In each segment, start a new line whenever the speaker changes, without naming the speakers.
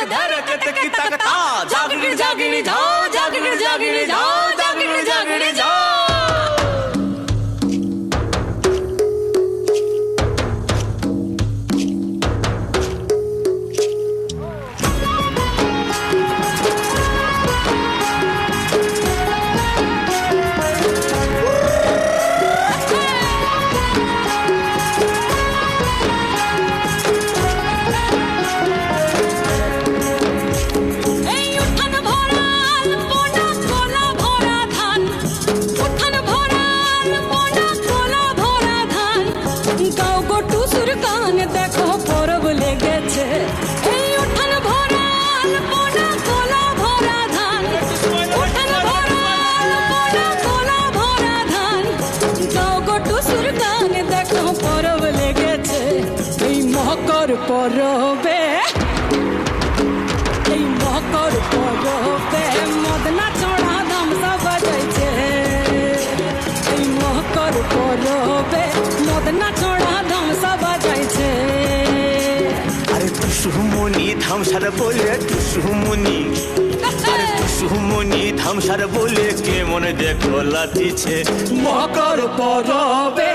धड़कत की तकता जागिर जागिर जाओ जागिर जागिर जाओ जागिर
মকর পরবে। এই মকর পরবে। মদনা চড়া দাম বাজাইছে এই মকর পরবে। মদনা চড়া দাম বাজাইছে
আরে টুসুমনি ধামসার বলে টুসুমনি আরে টুসুমনি ধামসার বলে কে মনে দেখো লাতিছে
মকর পরবে।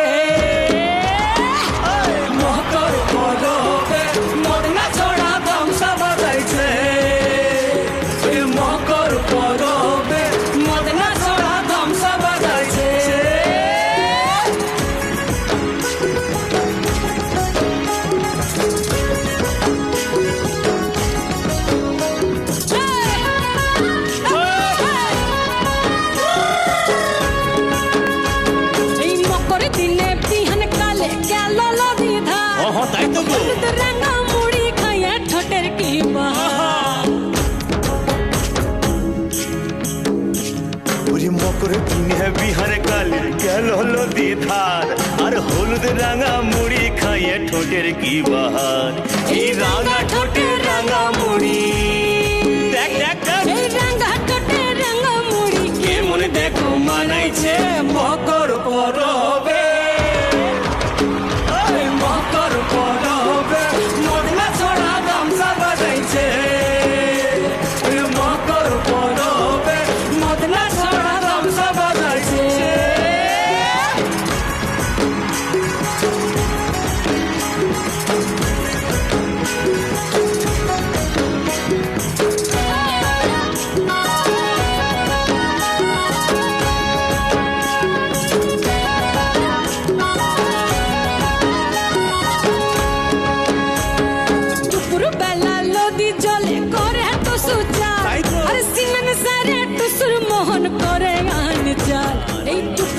পরবে। মদনা দাম সব বাজাইছে।
তাই তো
রাঙা মুড়ি খাইয়া ঠোঁটের কি বাহার।
করে কিনে বিহারে কালি। গেল হলো দিধার আর হলুদ রাঙা মুড়ি খাইয়ে ঠোঁটের কি বাহার। এই রাঙা ঠোঁটের রাঙা মুড়ি।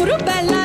Guru